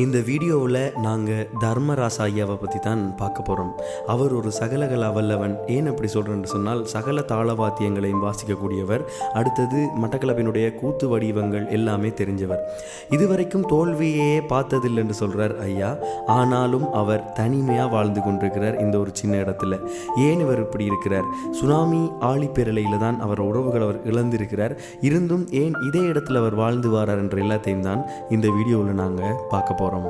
இந்த வீடியோவில் நாங்கள் தர்மராச ஐயாவை பற்றி தான் பார்க்க போகிறோம் அவர் ஒரு சகலகலா வல்லவன். ஏன் அப்படி சொல்கிறேன்னு சொன்னால் சகல தாளவாத்தியங்களையும் வாசிக்கக்கூடியவர் அடுத்தது மட்டக்களப்பினுடைய கூத்து வடிவங்கள் எல்லாமே தெரிஞ்சவர். இதுவரைக்கும் தோல்வியே பார்த்ததில்லைன்னு சொல்கிறார் ஐயா. ஆனாலும் அவர் தனிமையாக வாழ்ந்து கொண்டிருக்கிறார் இந்த ஒரு சின்ன இடத்துல. ஏன் இவர் இப்படி இருக்கிறார்? சுனாமி ஆழிப்பேரலையில் தான் அவர் உறவுகள் அவர் இழந்திருக்கிறார். இருந்தும் ஏன் இதே இடத்துல அவர் வாழ்ந்து வாரார் என்ற எல்லாத்தையும் தான் இந்த வீடியோவில் நாங்கள் பார்க்க போகிறோம்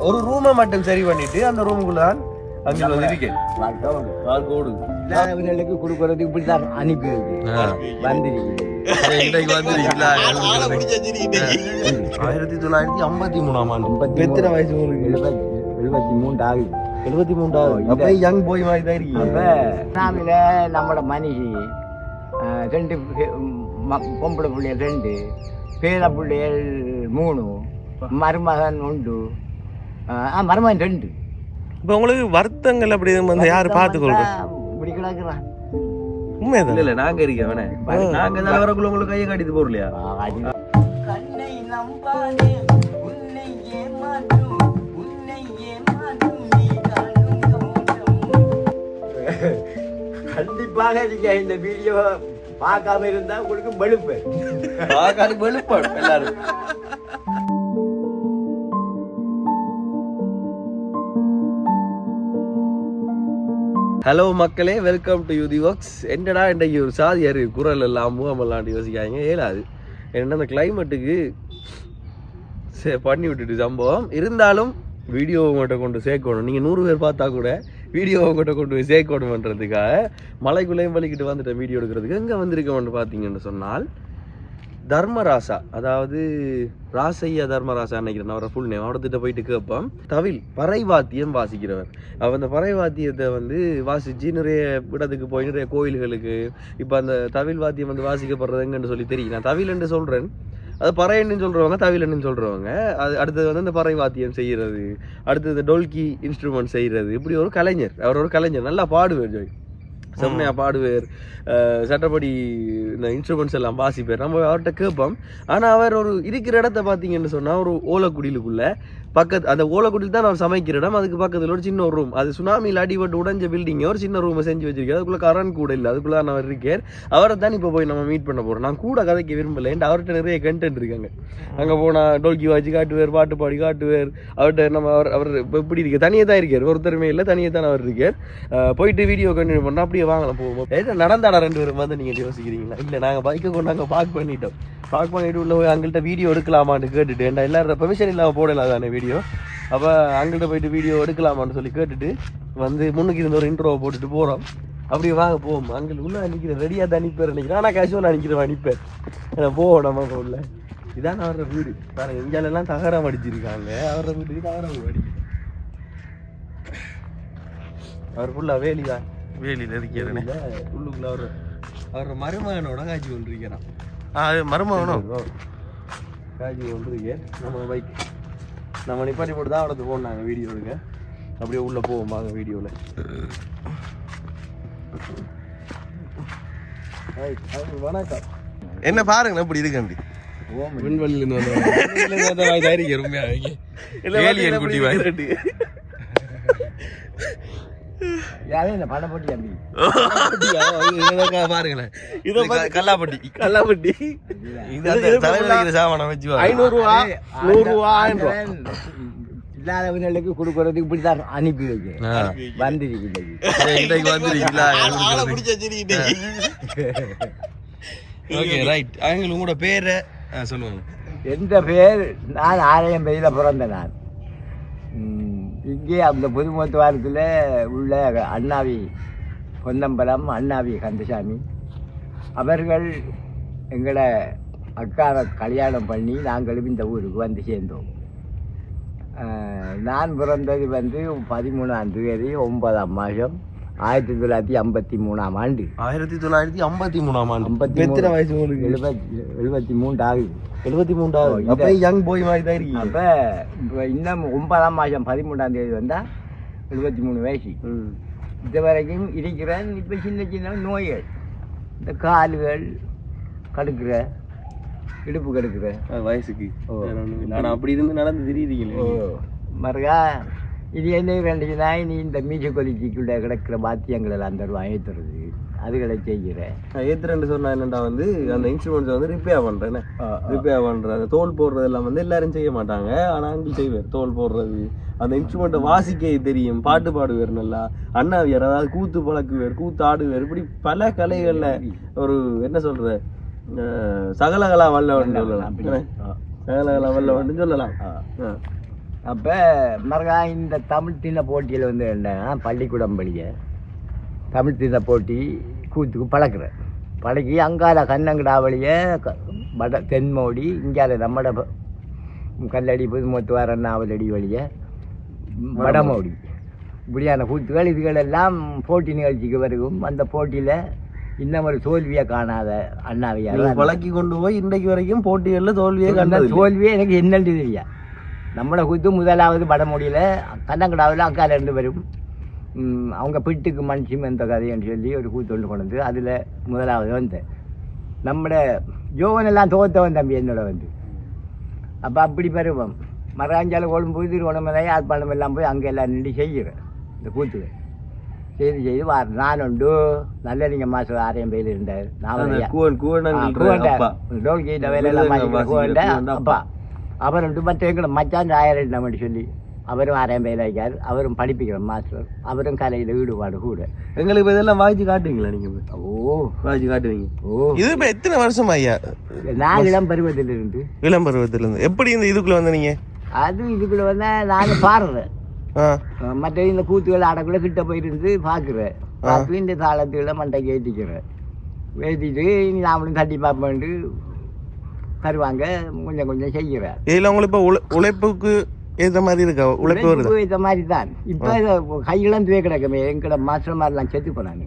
ஒரு ரூமை மட்டும் சரி பண்ணிட்டு அந்த ரூமுக்குள்ள தான் அங்க வந்து இருக்கேன். அனுப்பி வந்திருக்கு ஆயிரத்தி தொள்ளாயிரத்தி ஐம்பத்தி மூணாம் ஆண்டு. எத்தனை வயசு எழுபத்தி மூன்று ஆகுது. எழுபத்தி மூன்றாவது அப்ப யங் போய் மாதிரி தான் அப்ப நாமில அஹ், ரெண்டு பொம்பளை பிள்ளைகள் ரெண்டு. பேர பிள்ளைகள் மூணு மருமகன் உண்டு ஆ, மருமகன் ரெண்டு. இப்போ உங்களுக்கு வருத்தங்கள் அப்படி வந்து யார் பார்த்துக்கொள்றோம் இப்படி கிடக்குறான். இல்ல உண்மைதான் இல்ல நாங்க இருக்கேன் வேணே நாங்க தான் வரக்குள்ள உங்களுக்கு கையை காட்டிட்டு போறலையா கண்ணை நம்பாதே உன்னை ஏமாற்றும் உன்னை ஏமாற்றும் நீ கண்டிப்பாக நீங்க இந்த வீடியோ பார்க்காம இருந்தா உங்களுக்கு வெளுப்பு. ஆகாது வெளுப்பாடு எல்லாரும். ஹலோ மக்களே வெல்கம் டு யூதி ஒர்க்ஸ் என்னடா இன்றைக்கு ஒரு சாதியார் குரல் எல்லாம் மூவமெல்லாம் யோசிக்காங்க ஏலாது என்ன அந்த கிளைமேட்டுக்கு பண்ணி விட்டுட்டு சம்பவம். இருந்தாலும் வீடியோ உங்கள்கிட்ட கொண்டு சேர்க்கணும். நீங்கள் நூறு பேர் பார்த்தா கூட வீடியோ உங்கள்கிட்ட கொண்டு போய் சேர்க்கணுமன்றதுக்காக மலைக்குள்ளேயும் வலிக்கிட்டு வந்துட்டேன் வீடியோ எடுக்கிறதுக்கு. எங்கே வந்திருக்கோம்னு பார்த்தீங்கன்னு சொன்னால் தர்மராசா. அதாவது ராசையா தர்மராசா நினைக்கிறேன் அவரை ஃபுல் நேம் அவர்கிட்ட போயிட்டு கேட்போம். தவில் பறை வாத்தியம் வாசிக்கிறவர். அவர் அந்த பறை வாத்தியத்தை வந்து வாசிச்சு நிறைய இடத்துக்கு போய் நிறைய கோயில்களுக்கு இப்போ அந்த தவில் வாத்தியம் வந்து வாசிக்கப்படுறதுங்கன்னு சொல்லி தெரியும். நான் தவில்ன்னு சொல்கிறேன் அது பறையன்னு சொல்கிறவங்க தவிலன்னு சொல்கிறவங்க அது அடுத்தது வந்து அந்த பறை வாத்தியம் செய்கிறது அடுத்தது டொல்கி இன்ஸ்ட்ருமெண்ட் செய்கிறது இப்படி ஒரு கலைஞர் அவர் ஒரு கலைஞர் நல்லா பாடுவார் ஜோய். செம்மையாக பாடுவார். சட்டப்படி இந்த இன்ஸ்ட்ருமெண்ட்ஸ் எல்லாம் வாசிப்பார். நம்ம அவர்கிட்ட கேட்போம். ஆனால் அவர் ஒரு இருக்கிற இடத்த பார்த்தீங்கன்னு சொன்னால் ஒரு ஓலக்குடியிலுக்குள்ள பக்கத்து அந்த ஓலக்குடியில் தான் நான் சமைக்கிற இடம். அதுக்கு பக்கத்தில் ஒரு சின்ன ஒரு ரூம் அது சுனாமியில் அடிபட்டு உடஞ்ச பில்டிங் ஒரு சின்ன ரூமை செஞ்சு வச்சிருக்கேன். அதுக்குள்ளே கரண்ட் கூட இல்லை. அதுக்குள்ளே நான் இருக்கேன். அவரை தான் இப்போ போய் நம்ம மீட் பண்ண போகிறோம் நான் கூட கதைக்க விரும்பலை. ஏன்டா அவர்கிட்ட நிறைய கண்டென்ட் இருக்காங்க. அங்கே போனால் டோல்கி வாட்சி காட்டுவார் பாட்டு பாடி காட்டுவார். அவர்கிட்ட நம்ம அவர் அவர் இப்போ இப்படி இருக்கு. தனியே தான் இருக்கார். ஒருத்தருமே இல்லை. தனியே தான் அவர் இருக்கார். போயிட்டு வீடியோ கண்டினியூ பண்ணால் அப்படியே வாங்கலாம். போவோம் ஏன்னா நடந்தாடா ரெண்டு பேரும்? வந்து நீங்கள் யோசிக்கிறீங்களா? இல்லை நாங்கள் பைக்கை கொண்டு நாங்கள் பார்க் பண்ணிட்டோம். பார்க் பண்ணிட்டு உள்ள போய் அங்கள்கிட்ட வீடியோ எடுக்கலாமான்னு கேட்டுட்டு ஏன்டா எல்லாரும் பெர்மிஷன் இல்லாமல் போடலாம் தானே வீடியோ அப்போ அங்கள்கிட்ட போயிட்டு வீடியோ எடுக்கலாமான்னு சொல்லி கேட்டுட்டு வந்து முன்னுக்கு இருந்த ஒரு இன்ட்ரோவை போட்டுட்டு போகிறோம் அப்படியே வாங்க போவோம். அங்கே உள்ள நிற்கிறேன் ரெடியாக தான் நிற்பேர் நினைக்கிறேன். ஆனால் கேஷுவலாக நிற்கிறேன் நிற்பேன் ஏன்னா போவோம் நம்ம உள்ள இதான் அவரோட வீடு. பாருங்க இங்கெல்லாம் தகரம் அடிச்சிருக்காங்க. அவரோட வீட்டுக்கு தகரம் அடிக்குது. அவர் ஃபுல்லாக வேலி தான் வேலியில் இருக்கிறேனே உள்ளுக்குள்ள அவர் அவர் மருமகனோட காட்சி கொண்டு இருக்கிறான். அது மருமகனும் காட்சி கொண்டு இருக்கேன் நம்ம பைக் நம்ம நிப்பாட்டி போட்டு தான் அவரது போனாங்க வீடியோ எடுக்க. அப்படியே உள்ள போவோம் வாங்க வீடியோவில் வணக்கம். என்ன பாருங்க இப்படி இருக்கண்டி விண்வெளியிலிருந்து ஏலியன் குட்டி வாய் யாரும் இந்த படம் போட்டு தம்பி பாருங்களேன். இதை கல்லாப்பட்டி. கல்லாப்பட்டி. ஆயிரம் ரூபா இல்லாதவர்களுக்கு கொடுக்கறதுக்கு இப்படித்தான் அனுப்பி வைக்க. ஆ. வந்திருக்கு. இன்னைக்கு வந்துருக்கீங்களா ஓகே ரைட் அவங்க உங்களோட பேரை சொல்லுவாங்க. எந்த பேர்? நான் ஆலயம் பெய்த பிறந்த நான். இங்கே அந்த புது மருத்துவாரத்தில் உள்ள அண்ணாவி பொன்னம்பலம் அண்ணாவி கந்தசாமி. அவர்கள் எங்களை அக்காவை கல்யாணம் பண்ணி நாங்களும் இந்த ஊருக்கு வந்து சேர்ந்தோம். நான் பிறந்தது வந்து பதிமூணாம் தேதி ஒன்பதாம் மாதம். ஆயிரத்தி தொள்ளாயிரத்தி ஐம்பத்தி மூணாம் ஆண்டு. ஆயிரத்தி தொள்ளாயிரத்தி ஐம்பத்தி மூணாம் ஆண்டு. ஐம்பத்தி எத்தனை வயசு உங்களுக்கு? எழுபத்தி எழுபத்தி மூன்று ஆகுது. எழுபத்தி மூன்றாவது அப்ப யங் போய் மாதிரி தான் இருக்கீங்க. அப்போ இப்போ இன்னும் ஒன்பதாம் மாதம் பதிமூணாம் தேதி வந்தால் எழுபத்தி மூணு வயசு. இது வரைக்கும் இருக்கிறேன். இப்போ சின்ன சின்ன நோய்கள். இந்த கால்கள் கடுக்கிற இடுப்பு கெடுக்குது ஆ, வயசுக்கு. ஓ. நான் அப்படி இருந்து நடந்து ஓ. திரியிறீங்களே மறுகா இது என்ன வேண்டியதுன்னா நீ இந்த மீச கொலிச்சிக்குள்ள கிடக்கிற பாத்தியங்கள் எல்லாம் தருவான் ஏற்றுறது அதுகளை செய்கிறேன் ஏத்துறேன்னு சொன்னா என்னடா வந்து அந்த இன்ஸ்ட்ருமெண்ட்ஸ் வந்து ரிப்பேர் பண்றேன். ரிப்பேர் அந்த தோல் போடுறது எல்லாம் வந்து எல்லாரும் செய்ய மாட்டாங்க. ஆனா அங்கே செய்வார் தோல் போடுறது. அந்த இன்ஸ்ட்ருமெண்ட்டை வாசிக்க தெரியும். பாட்டு பாடுவார் நல்லா. அண்ணாவியார் அதாவது கூத்து பழக்குவார் கூத்து ஆடுவார். இப்படி பல கலைகள்ல ஒரு என்ன சொல்ற அஹ், சகலகலா வல்லவன் சொல்லலாம்? சகலகலா வல்லவன் சொல்லலாம். ஆ. அப்போ மறுகா இந்த தமிழ் தின போட்டியில் வந்து என்னன்னா பள்ளிக்கூடம் படிக்க தமிழ் தின போட்டி கூத்துக்கு பழக்கிறேன் பழகி அங்கால கண்ணங்கடாவளிய வட தென்மோடி இங்கால நம்மட கல்லடி புதுமுத்துவார நாவலடி வழிய வடமோடி. இப்படியான கூத்துகள் இதுகள் எல்லாம் போட்டி நிகழ்ச்சிக்கு வருகும். அந்த போட்டியில் இன்னும் ஒரு தோல்வியை காணாத நீங்க அண்ணாவியார் பழக்கி கொண்டு போய் இன்றைக்கு வரைக்கும் போட்டிகள்ல தோல்வியே கண்டது தோல்வியே எனக்கு என்னன்னு தெரியா? நம்மளை குத்து முதலாவது வடமொழியில் கண்ணங்கடாவில் அக்கால இருந்து வரும் அவங்க பிட்டுக்கு மண் சிமெந்த கதைன்னு சொல்லி ஒரு கூத்து ஒன்று கொண்டு வந்து அதில் முதலாவது வந்தேன். நம்மட யோகன் எல்லாம் தோத்தவன் தம்பி என்னோட வந்து. அப்போ அப்படி பருவம் மராஞ்சால கொழும்பு திருவண்ணாமலை யாழ்ப்பாணம் எல்லாம் போய் அங்கே எல்லாம் நின்று செய்கிறேன். இந்த கூத்துகள் செய்து செய்து வார. நான் உண்டு. நல்லறிஞ மாதம் ஆரையம் பேர் இருந்தார். நான். கூவன் கூவன் வாசிக்கிற வாசிக்கிற கூவன்ட. கூவன்ட அப்பா. அவர் ரெண்டு மற்ற எங்களை மச்சான் ஆயிரம் நம்ம சொல்லி அவரும் ஆறாம் பேர் ஆகியார் அவரும் படிப்பிக்கிற மாஸ்டர் அவரும் கலையில் ஈடுபாடு கூட எங்களுக்கு இதெல்லாம் வாய்ச்சி காட்டுவீங்களா நீங்க இப்ப? ஓ வாய்ச்சி காட்டுவீங்க ஓ இது இப்ப எத்தனை வருஷம் ஐயா நான் இளம் பருவத்திலிருந்து இளம் பருவத்துல இருந்து எப்படி இந்த இதுக்குள்ள வந்த நீங்க அது இதுக்குள்ள வந்து நான் பாடுறேன் மற்ற இந்த கூத்துகள் அடக்குள்ள கிட்ட போயிருந்து பார்க்குறேன் பார்த்து இந்த தாளத்துகளை மண்டைக்கு ஏற்றிக்கிறேன் ஏற்றிட்டு இனி நாமளும் தட்டி பார்ப்பேன்ட்டு தருவாங்க கொஞ்சம் கொஞ்சம் செய்கிறேன் இதுல உங்களுக்கு இப்ப உழை- உழைப்புக்கு ஏத்த மாதிரி இருக்கா? உழைப்பு வருதா? இந்த மாதிரி தான். இப்போ கையெல்லாம் துவே கிடக்குமே எங்கட மாஸ்டர் மாதிரிலாம் செத்து போனாங்க.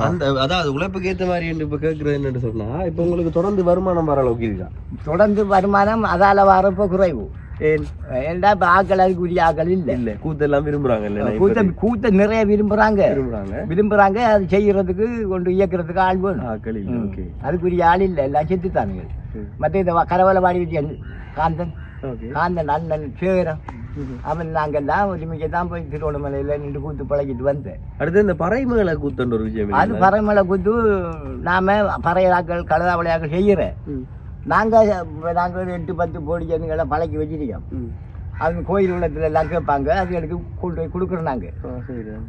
அந்த அதாவது உழைப்புக்கு ஏத்த மாதிரி என்று இப்ப கேக்குறது என்னன்னு சொன்னா இப்ப உங்களுக்கு தொடர்ந்து வருமானம் வர அளவுக்கு இருக்கா? தொடர்ந்து வருமானம் அதால வரப்போ குறைவு. ஏன் ஏன்டா இப்போ ஆக்கள் அதுக்கு உரிய ஆக்கள் இல்லை. இல்ல கூத்தெல்லாம் விரும்புறாங்க இல்ல கூத்த கூத்த நிறைய விரும்புறாங்க. விரும்புறாங்க. விரும்புறாங்க அது செய்யறதுக்கு கொண்டு இயக்கிறதுக்கு ஆள் வேணும். ஆக்கள் இல்ல. ஓகே. அதுக்குரிய ஆள் இல்லை எல்லாம் செத்துத்தானுங்க மற்ற இந்த வ- கரவலை பாடி வச்சு காந்தன் காந்தன் அண்ணன் சேகரம் அவன் நாங்கெல்லாம் ஒருமிக்க தான் போய் திருவண்ணாமலையில் நின்று கூத்து பழகிட்டு வந்தேன் அடுத்து இந்த பறைமேல கூத்தன்ற ஒரு விஷயம் அது? பறைமலை கூத்து நாம பறையாக்கள் கலதாவளையாக்கள் செய்கிறேன். நாங்கள் நாங்கள் ஒரு எட்டு பத்து போடி ஜனங்களை பழக்கி வச்சிருக்கோம். அவங்க கோயில் உள்ளத்துல எல்லாம் கேட்பாங்க அது எனக்கு கொண்டு போய் கொடுக்குறோம் நாங்கள்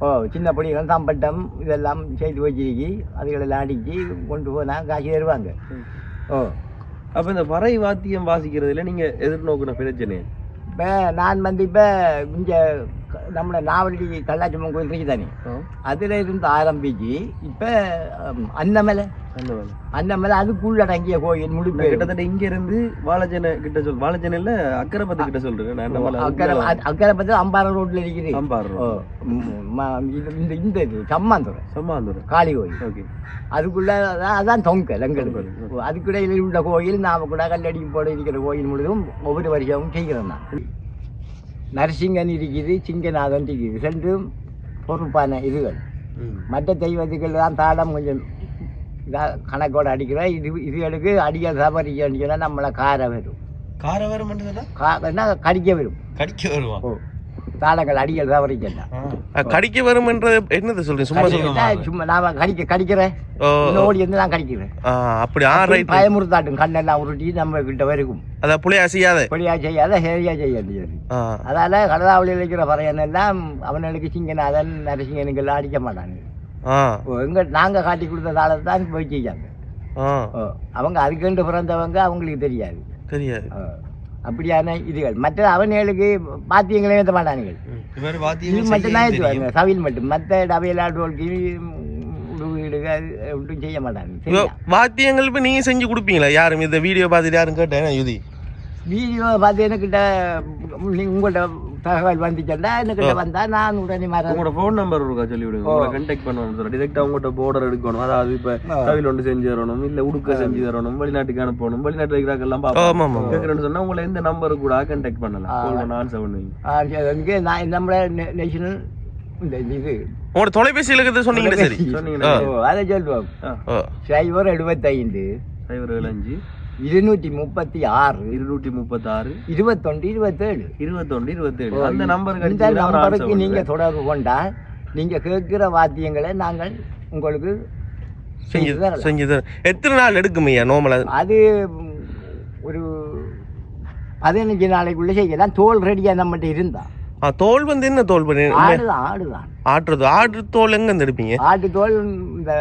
ஓ சின்ன பொடிகள் தம்பட்டம் இதெல்லாம் செய்து வச்சிருக்கி அதுகளெல்லாம் அடித்து கொண்டு போனால் காசு தருவாங்க ஓ அப்ப இந்த பறை வாத்தியம் வாசிக்கிறதுல நீங்க எதிர்நோக்கின பிரச்சனை இப்போ நான் வந்து இப்போ இங்கே நம்மளோட நாவலடி கல்லாச்சம்மன் கோயில் இருக்கு தானே அதில் இருந்து ஆரம்பிச்சு இப்போ அன்னமலை அந்த வேலை. அன்னமலை அதுக்குள்ளடங்கிய கோயில் முழு கிட்டத்தட்ட இங்க இருந்து வாழஜன கிட்ட சொல் வாழஜன இல்ல அக்கரைப்பத்து கிட்ட சொல்றேன். பார்த்து அம்பாறை ரோட்டில் இருக்குது. இது இந்த இந்த இது சம்மாந்துறை. சம்மாந்துரம் காளி கோயில். ஓகே. அதுக்குள்ள அதான் அதான் தொங்கல் எங்களுக்கு. அதுக்குடையில் உள்ள கோயில் நாம கூட கல்லடிக்கு போட இருக்கிற கோயில் முழுதும் ஒவ்வொரு வருஷமும் செய்கிறோம் நான். நரசிங்கன் இருக்குது சிங்கநாதன் இருக்குது. ரெண்டும் பொறுப்பான இதுகள். மற்ற தெய்வத்துக்கள் தான் தாளம் கொஞ்சம் இதா கணக்கோட அடிக்கிறோம். இது இதுகளுக்கு அடிக்க தவறிக்கன்னு சொன்னால் நம்மளை கார வரும் கார வர மாட்டேதா கா என்ன? கடிக்க வரும் கடிக்க வருமா ஓ தாளங்கள் அடிகள் தவறிக்கண்டா கடிக்க வரும்ன்றது என்னது சொல்றீங்க? சும்மா சொல்லுங்க சும்மா நாம கடிக்க கடிக்கிறேன். ஓடி வந்து நான் கடிக்கிறேன். ஆ, அப்படி ஆ ரைட் பயமுறுத்தாட்டும். கண்ணெல்லாம் உருட்டி நம்ம கிட்ட வரைக்கும் அத புளியா செய்யாத. பொடியா செய்யாத ஹேரியா செய்யாது ஆ. அதால கடதாவளியில் இருக்கிற பறையன் எல்லாம் அவனுக்கு சிங்கநாதன் நரசிங்கனுக்கெல்லாம் அடிக்க மாட்டாங்க எங்க நாங்க காட்டி கொடுத்த தாளத்தை தான் போய் செய்யாங்க ஆ. ஓ, அவங்க அதுக்கென்று பிறந்தவங்க அவங்களுக்கு தெரியாது. தெரியாது. அப்படியான இதுகள். மற்ற அவனுங்களுக்கு பாத்தியங்களே ஏற்ற மாட்டானுங்க இவர் இது மட்டும்தான் ஏற்றுவாங்க சவில் மட்டும். மற்ற டபையிலா டோல்கி வீடுக ஒன்றும் செய்ய மாட்டாங்க வாத்தியங்கள் இப்ப நீங்க செஞ்சு கொடுப்பீங்களா? யாரும் இந்த வீடியோ பார்த்துட்டு யாரும் கேட்டேன் யுதி? வீடியோ பார்த்து என்கிட்ட நீங்க உங்கள்கிட்ட தகவல் வந்துச்சுன்னா என்கிட்ட வந்தா நான் உடனே மாற உங்களோட ஃபோன் நம்பர் இருக்கா சொல்லி விடுங்க. உங்களை கண்டாக்ட் பண்ணணும் சார் டிரெக்டா உங்கள்கிட்ட போர்டர் எடுக்கணும். அதாவது இப்ப தவில் ஒன்று செஞ்சு தரணும் இல்ல உடுக்க செஞ்சு தரணும் வெளிநாட்டுக்கு அனுப்பணும் வெளிநாட்டு இருக்கிறாங்கெல்லாம் ஆமா, பார்ப்போம். கேட்கறேன்னு சொன்னா உங்களை எந்த நம்பர் கூட கான்டாக்ட் பண்ணலாம். ஆன்சர் பண்ணுவீங்க. நான் நம்மள நேஷனல் இந்த இது. உங்களோட தொலைபேசி இலக்கத்தை சொன்னீங்களே சரி. சொன்னீங்கன்னா ஓ, அதை சொல்லுவோம் சைபர் எழுபத்தைந்து. சைபர் ஏழு அஞ்சு இருநூற்றி முப்பத்தி ஆறு. இருநூற்றி முப்பத்தாறு. இருபத்தொன்று இருபத்தேழு. இருபத்தொன்று இருபத்தேழு. அந்த நம்பருக்கு இந்த நம்பருக்கு. நீங்கள் தொடர்பு கொண்டால் நீங்கள் கேட்குற வாத்தியங்களை நாங்கள் உங்களுக்கு செஞ்சு செஞ்சு எத்தனை நாள் எடுக்கும் ஐயா நோமலா அது ஒரு பதினஞ்சு நாளைக்குள்ள செய்யலாம். தோல் ரெடியாக நம்மகிட்ட இருந்தா. ஆ தோல் வந்து என்ன தோல் பண்ணி ஆடுதான் ஆடுதான். ஆட்டுறது ஆடு தோல் எங்க எடுப்பீங்க? ஆட்டு தோல் இந்த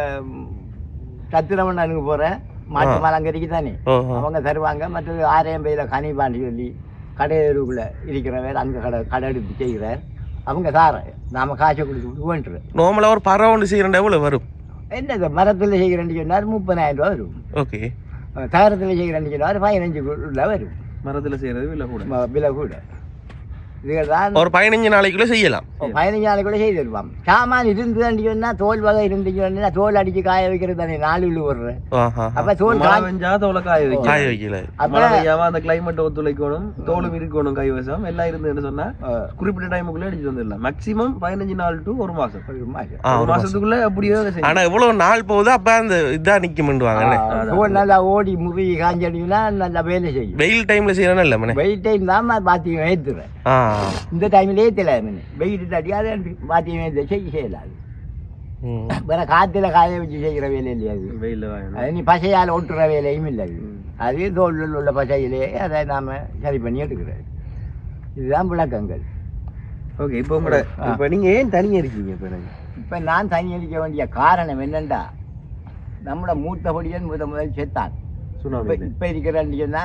சத்திரவண்ணனுக்கு போகிற மாட்டு. மலங்கரிக்கு தானே. அவங்க தருவாங்க மற்றது ஆரையம் பையில் கனிபாண்டி சொல்லி கடையருக்குள்ளே இருக்கிறவர் அங்கே கடை கடை எடுத்து செய்கிறார். அவங்க தார நாம காசை கொடுத்து வேண்டுறோம் நோமலா ஒரு பறவை ஒன்று செய்யறேன் எவ்வளவு வரும்? என்ன மரத்தில் செய்கிறேன்னு சொன்னார் முப்பதாயிரம் ரூபா வரும். ஓகே. தகரத்தில் செய்கிறேன்னு சொன்னார் பதினஞ்சு உள்ள வரும். மரத்துல செய்யறது இல்ல கூட. விலை கூட. இதுகள் தான் ஒரு பதினஞ்சு நாளைக்குள்ள செய்யலாம். பதினஞ்சு நாளைக்கு கூட செய்து தருவான் சாமான் இருந்துன்னு சொன்னால் தோல் வகை இருந்துச்சுன்னா தோல் அடித்து காய வைக்கிறது தானே நாலு விழு விடுறேன் அப்போ தோல் பெஞ்சா தோலை காய வைக்க காய வைக்கல. அப்போ அந்த கிளைமேட் ஒத்துழைக்கணும் தோலும் இருக்கணும் கைவசம். எல்லாம் இருந்துன்னு சொன்னா குறிப்பிட்ட டைமுக்குள்ள அடிச்சு வந்துடலாம். மேக்ஸிமம் பதினஞ்சு நாள் டு ஒரு மாசம். ஒரு. மாசத்துக்குள்ள அப்படியே. ஆனா எவ்வளவு நாள் போகுது அப்ப அந்த இதா நிக்கும்ன்றாங்க தோல் நல்லா ஓடி முறுகி காஞ்சடினா நல்லா வேலை செய்யும். வெயில் டைம்ல செய்யறேன் இல்ல மனே வெயில் டைம் தான் பாத்தியம் ஏற்றுறேன் ஆ. இந்த டைம்ல ஏற்றல வெயில் தட்டி அதை பாத்தியம் ஏற்ற செய்ய செய்யலாது. வேற காத்துல காய வச்சு செய்கிற வேலை இல்லையா அது? நீ பசையால் ஒட்டுற வேலையும் இல்லை அது. அது தோலில் உள்ள பசையிலே அதை நாம சரி பண்ணி எடுக்கிறது. இதுதான் விளக்கங்கள். ஓகே இப்போ உங்களோட இப்போ நீங்க ஏன் தனியா இருக்கீங்க இப்போ இப்போ நான் தனி அடிக்க வேண்டிய காரணம் என்னண்டா நம்மளோட மூத்த பொடியன் முத முதல் செத்தான். இப்போ இருக்கிறேன்னு சொன்னா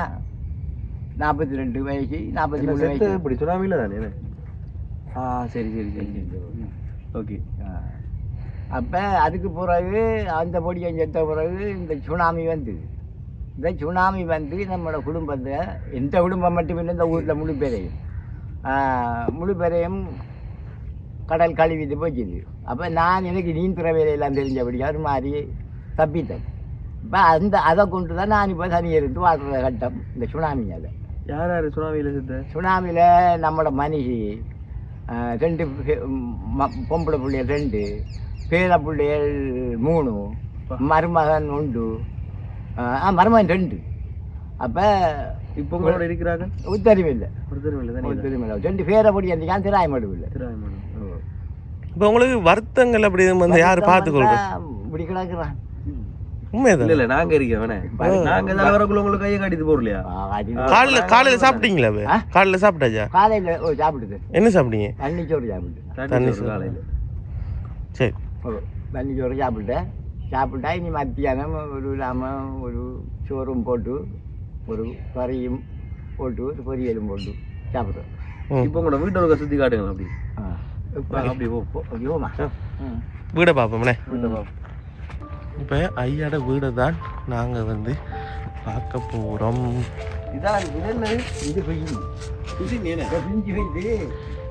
நாற்பத்தி ரெண்டு வயசு நாற்பத்தி மூணு வயசு. இப்படி சுனாமில தானே? ஆ சரி சரி சரி சரி. ஓகே அப்போ அதுக்கு பிறகு அந்த பொடியன் செத்த பிறகு இந்த சுனாமி வந்து இந்த சுனாமி வந்து நம்மளோட குடும்பத்தை எந்த குடும்பம் மட்டும் இல்லை இந்த ஊரில் முழு பேரையும் முழு பேரையும் கடல் கழுவிட்டு போச்சுது. அப்போ நான் எனக்கு நீந்துற வேலையெல்லாம் தெரிஞ்சபடியா ஒரு மாதிரி தப்பித்தேன் இப்போ அந்த அதை கொண்டு தான் நான் இப்போ தனி இருந்து வாழ்கிற கட்டம் இந்த சுனாமியால். யார் யார் சுனாமியில செத்த சுனாமியில் நம்மளோட மனுஷி ரெண்டு பொம்பளை பிள்ளைகள் ரெண்டு பேர பிள்ளைகள் மூணு மருமகன் உண்டு. ஆ மருமகன் ரெண்டு. அப்போ இப்போ உங்களோட இருக்கிறாங்க? உத்தரவு இல்லை ஒருத்தரும் இல்லை உத்தரவு இல்லை ரெண்டு பேரை படி அந்த திராயமடு இல்லை திராயமடம் இப்ப உங்களுக்கு வருத்தங்கள் அப்படி வந்து யாரு பாத்துக்கொள்றது இப்படி கிடக்குறான். உண்மைதான் இல்ல நாங்க இருக்கேன் வேணே நாங்க தான் வரக்குள்ள உங்களுக்கு கையை காட்டிட்டு போறலையா காலையில காலையில சாப்பிட்டீங்களா அப்ப? ஆ? காலையில சாப்பிட்டாச்சா? காலையில் ஓ சாப்பிடுது என்ன சாப்பிட்டீங்க? தண்ணி சோறு சாப்பிட்டு தண்ணி சோறு காலையில. சரி. ஓ தண்ணி சோறு சாப்பிட்டேன். சாப்பிட்டா இனி மத்தியானம் ஒரு நாம ஒரு சோறும் போட்டு ஒரு கறியும் போட்டு ஒரு பொரியலும் போட்டு சாப்பிடுறோம். இப்போ உங்களோட வீட்டை ஒரு சுத்தி காட்டுங்க அப்படி. அப்படி போ போ. ஐயோமா ம். வீடை பார்ப்போம்னே வீட்டை பா. இப்போ ஐயாட வீடை தான் நாங்கள் வந்து பார்க்க போகிறோம் இதான் இது என்ன இது பிஞ்சு குசி நீ என்ன பிஞ்சு பிஞ்சு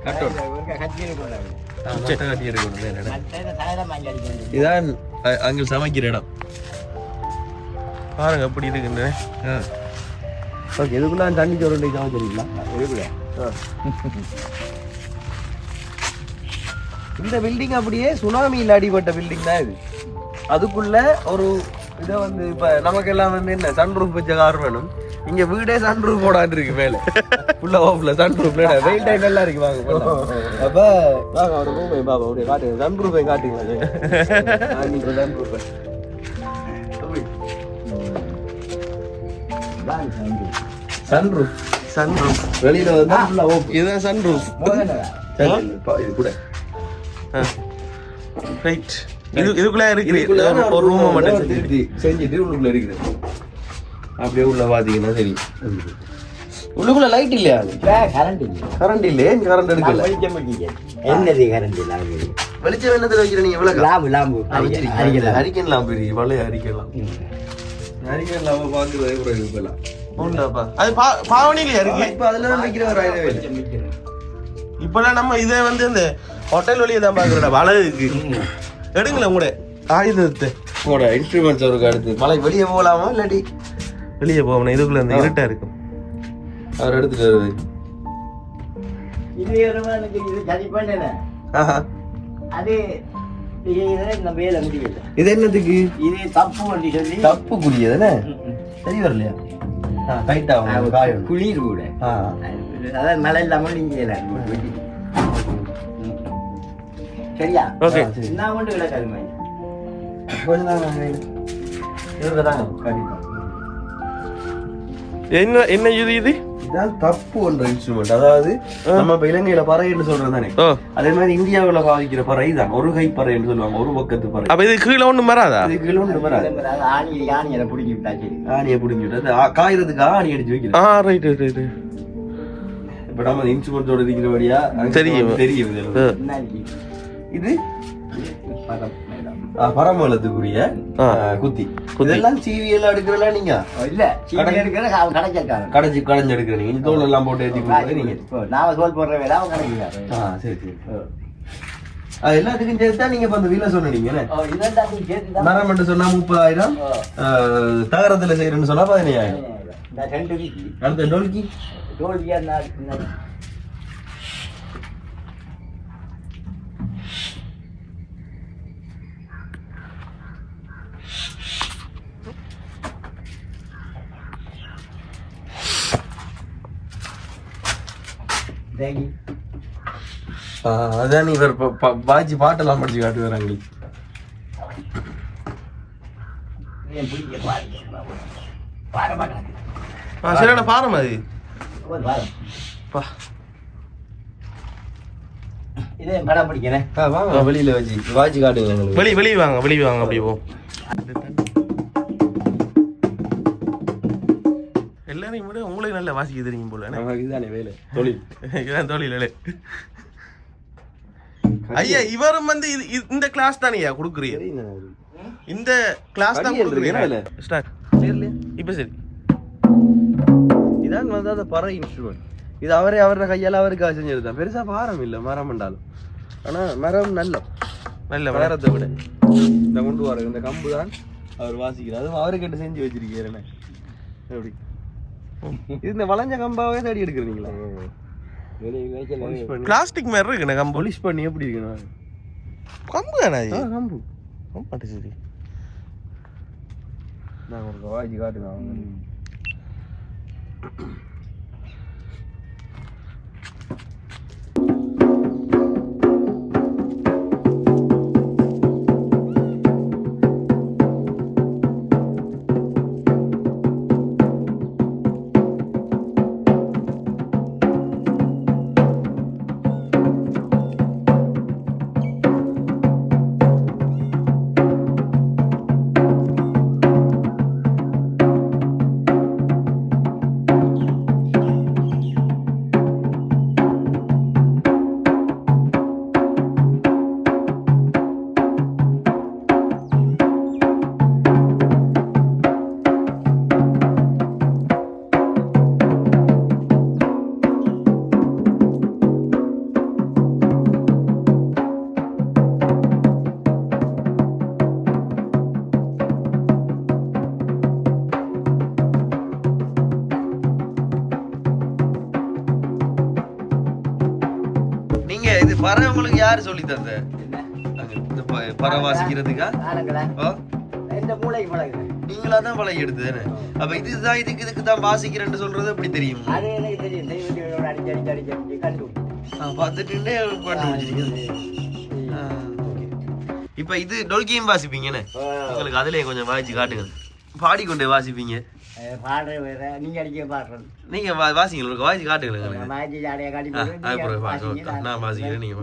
கட்டோம். கத்தியில கொண்டாங்க மட்டை கட்டி எடுக்கணும். என்னடா மற்ற சாயரம் வாங்கி அடிக்க இதான் அங்க சமைக்கிற இடம். பாருங்க எப்படி இருக்குன்னு. ஓகே இதுக்குள்ள தண்ணி சோறு சமைக்கிறீங்களா இருக்குல்ல இந்த பில்டிங் அப்படியே சுனாமியில் அடிபட்ட பில்டிங் தான் இது. அதுக்குள்ள ஒரு இதை வந்து இப்ப நமக்கு எல்லாம் வந்து என்ன? சன்ரூஃப் வச்ச கார் வேணும். இங்க வீடே சன்ரூஃப் போடான்னு இருக்கு மேல. ஃபுல்லா ஓஃப்ல சன்ரூஃப்ல வெயில் டைம் நல்லா இருக்கு வாங்க. அப்ப வாங்க ஒரு ரூமை பாப்பா அப்படியே காட்டுங்க சன்ரூஃபை காட்டுங்க சன்ரூஃபை தான் சாந்தி சன்ரூஃப் சன்ரூஃப் வெளியில வந்து ஃபுல்லா ஓப் இதுதான் சன்ரூஃப் இது கூட. ரைட் இது இதுக்குள்ள இருக்கு ஒரு- ரூம் மட்டும் செஞ்சு. செஞ்சு செஞ்சுட்டு உள்ளுக்குள்ள இருக்குது. அப்படியே உள்ள பாத்தீங்கன்னா சரி உள்ளுக்குள்ள லைட் இல்லையா? கரண்ட் இல்லை. கரண்ட் இல்லையே கரண்ட் எடுக்கல. வெளிச்சம் என்னது கரண்ட் இல்லை வெளிச்சம் என்னத்துல வைக்கிற நீங்க விளக்கா லாம்பு லாம்பு அரிக்கலாம். அரிக்கலாம் பெரிய பழைய அரிக்கலாம். அரிக்கலாம் பாக்குறது அப்புறம் இருக்கலாம் உண்டாப்பா அது பா- பாவனிலையா இருக்கு? இப்ப அதுல தான் வைக்கிற ஒரு ஆயுதம் இப்பெல்லாம் நம்ம இதை வந்து இந்த ஹோட்டல் வழியை தான் பாக்குறடா வளருக்கு எடுங்களேன் உங்களோட. ஆயுதத்தை உங்களோட இன்ஸ்ட்ருமெண்ட்ஸ் ஒரு அடுத்து மலை வெளியே போகலாமா இல்லாட்டி? வெளியே போகணும். இதுக்குள்ள இந்த இருட்டா இருக்கும். அவர் எடுத்துட்டு வருது. இது எனக்கு இது தப்பு வண்டி சொல்லி. தப்பு புரியுதுன்னு சரி வரலையா? டைட் ஆகும் குளிர் கூட. ஆ. அதான் மழை இல்லாமல் நீங்க சரியா ஓகே நான் கொண்டு என்ன என்ன இது இது இதான் தப்பு ஒன்ற இன்ஸ்ட்ருமெண்ட் அதாவது நம்ம இப்ப இலங்கையில பறைன்னு சொல்றது தானே அதே மாதிரி இந்தியாவுல பாவிக்கிற பறை தான் ஒரு கை பறைன்னு சொல்லுவாங்க ஒரு பக்கத்து பறை அப்ப இது கீழே ஒண்ணும் வராதா இது கிலோமீட்டர் வராது ஆணி ஆணியை பிடிங்கி விட்டா சரி ஆணியை பிடிங்கிட்டு அது ஆ- காயறதுக்கு ஆணி அடிச்சு வைக்கிறேன் ஆ ரைட் ரைட் ரைட் இப்ப நம்ம இன்ஸ்ட்ருமெண்டோட இருக்கிறபடியா தெரியும். தெரியும் இது? ஆ. குத்தி. இதெல்லாம் சீவி எல்லாம் எடுக்கிறலாம் நீங்க? இல்ல. சீனி எடுக்கிற கடைச்சிருக்காங்க கடைச்சி கடைஞ்சு எடுக்கிற நீங்க. தோல் எல்லாம் போட்டு கொடுக்குறது நீங்க. நாம சோல் போடுற வேலை அவன் கடைக்கிறாரு ஆ சரி சரி. எல்லாத்துக்கும் சேர்த்து தான் நீங்க இப்ப அந்த வீல சொன்னீங்க மரம் மட்டும் சொன்னா முப்பதாயிரம். ஆஹ், தகரத்துல செய்யறேன்னு சொன்னா பதினையாயிரம். நான் அடுத்த டோல்கி? தோல்வியா அதான் இவர் பாஜி பாட்டெல்லாம் படிச்சு காட்டு வராங்க என் பிடிக்க பாருங்க பாரு பாருங்க ஆ சரியான பாரம் அது. வெளியில வச்சு. வாட்சி காட்டுங்க வெளி வெளியே வாங்க வெளியே வாங்க அப்படி போ. எல்லாரையும் விட உங்களுக்கு நல்ல வாசிக்க தெரியும் போல? நமக்கு இதுதானே வேலை. தொழில். இதான் தொழிலே ஐயா இவரும் வந்து இந்த கிளாஸ் தானேயா கொடுக்குறீங்க? இந்த கிளாஸ் தான் கொடுக்குறீங்க. வேலை? ஸ்டார்ட் இப்போ சரி. இதான் வந்து அந்த பறை இன்ஸ்ட்ருமெண்ட் இது அவரே அவரோட கையால அவருக்கு செஞ்சது தான் பெருசா பாரம் இல்ல மரம் என்றாலும். ஆனா மரம் நல்ல. நல்ல மரத்தை விட. இந்த கொண்டு வர இந்த கம்பு தான் அவர் வாசிக்கிறார். அதுவும் அவருக்கிட்ட செஞ்சு வச்சிருக்காரு என்ன எப்படி? இது இந்த வளைஞ்ச கம்பாவே தேடி எடுக்கிறீங்களா? பிளாஸ்டிக் மாதிரி இருக்கு எனக்கு கம்பு. Polish பண்ணி எப்படி இருக்கணும்? கம்பு தானே அது ஆ, கம்பு. ஆமாட்டு சரி நான் ஒரு வாஜி காட்டுங்க. யாரு சொல்லி தந்த? அங்க இந்த மூளைக்கு பழகுது நீங்களா தான் பழகி எடுத்தது அப்ப இதுதான் இதுக்கு இதுக்கு தான் வாசிக்கிறேன்னு சொல்றது எப்படி தெரியும்? அது எனக்கு தெரியும். தெய்வத்தோட அடிச்சு அடிச்சு அடிச்சு அடிச்சு கண்டு. ஆ, பார்த்துட்டு கண்டுபிடிச்சிருக்கீங்க. இப்ப இது டொல்கியும் வாசிப்பீங்கன்னு உங்களுக்கு அதுலயே கொஞ்சம் வாசிச்சு காட்டுங்க பாடிக்கொண்டே வாசிப்பீங்க. பாடுற வேற. நீங்க அடிக்க பாடுறது. நீங்க வாசிங்க உங்களுக்கு வாசி காட்டுங்க நான் வாசிக்கிறேன் நீங்க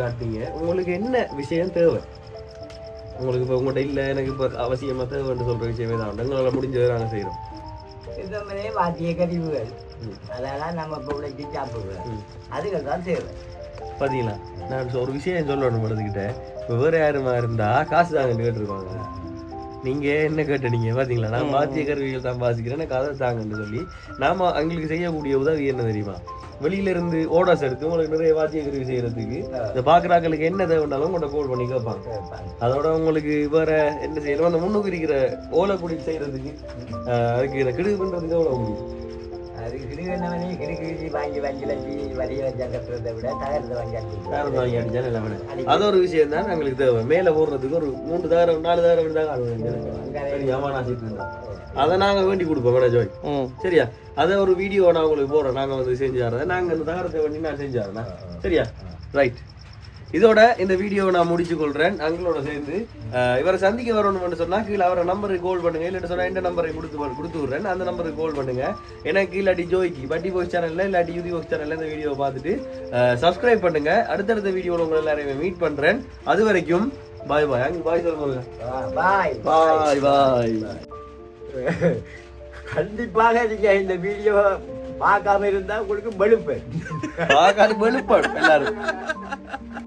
காட்டுங்க உங்களுக்கு என்ன விஷயம் தேவை? உங்களுக்கு இப்போ உங்கள்கிட்ட இல்லை எனக்கு இப்போ அவசியமாக தேவைன்னு சொல்கிற விஷயமே தான். உண்டு. எங்களால் முடிஞ்சதை நாங்கள் செய்கிறோம் இந்த மாதிரி வாத்திய கழிவுகள். அதெல்லாம் நம்ம இப்போ உழைச்சி சாப்பிடுறோம் அதுகள் தான் தேவை. பார்த்தீங்களா நான் ஒரு விஷயம் சொல்லணும் மனதுக்கிட்ட இப்போ வேறு யாருமா இருந்தால் காசு தாங்கன்னு கேட்டிருப்பாங்க. நீங்கள் என்ன கேட்டீங்க? பார்த்தீங்களா நான் பாத்திய கருவிகள் எனக்கு அதை தாங்கன்னு சொல்லி நாம அவங்களுக்கு செய்யக்கூடிய உதவி என்ன தெரியுமா? வெளியில இருந்து ஓடாஸ் எடுத்து உங்களுக்கு நிறைய வாத்திய கருவி செய்யறதுக்கு இந்த பார்க்குறாக்களுக்கு என்ன தேவைன்னாலும் உங்கள்கிட்ட கோல் பண்ணி கேட்பாங்க. அதோட உங்களுக்கு வேற என்ன செய்யணும்? அந்த முன்னுக்கு இருக்கிற ஓலைக்குடி செய்யறதுக்கு ஆஹ், அதுக்கு இந்த கிடுகு பண்றதுக்கு எவ்வளோ முடியும்? அது கிடுகிழவனே கிடுகிழி வாங்கி வாங்கி வச்சு வலிய வச்சு கட்டுறதை விட தகரத்தை வாங்கி அடிச்சு தாரம் வாங்கி அடிச்சா நல்லா வேணும் அது ஒரு விஷயம் தான் எங்களுக்கு தேவை. மேலே போடுறதுக்கு ஒரு மூன்று தாரம் நாலு தாரம் தான். அதை நாங்க வேண்டி கொடுப்போம் வேணா ஜோய். சரியா? அதை ஒரு வீடியோ நான் உங்களுக்கு போடுறோம் நாங்க வந்து செஞ்சு தரதை நாங்க இந்த தகரத்தை வேண்டி நான் செஞ்சு தரேன் சரியா ரைட் இதோட இந்த வீடியோவை நான் முடிச்சு கொள்றேன் அங்களோட சேர்ந்து இவரை சந்திக்க வரணும்னு சொன்னா கீழே அவரை நம்பருக்கு கால் பண்ணுங்க. இல்லைன்னு சொன்னா இந்த நம்பரை கொடுத்து கொடுத்து விடுறேன். அந்த நம்பருக்கு கால் பண்ணுங்க. எனக்கு இல்லாட்டி ஜோய்க்கு பட்டி போய் சேனல்ல இல்லாட்டி யூதி போக்ஸ் சேனல்ல இந்த வீடியோவை பார்த்துட்டு சப்ஸ்கிரைப் பண்ணுங்க. அடுத்தடுத்த வீடியோவில் உங்களை எல்லாரையும் மீட் பண்றேன். அது வரைக்கும் பாய் பாய் அங்க பாய் சொல்லுங்க. பாய் பாய் பாய் கண்டிப்பாக நீங்க இந்த வீடியோ பார்க்காம இருந்தா உங்களுக்கு வெளுப்பு. பார்க்காது வெளுப்பாடு எல்லாரும்.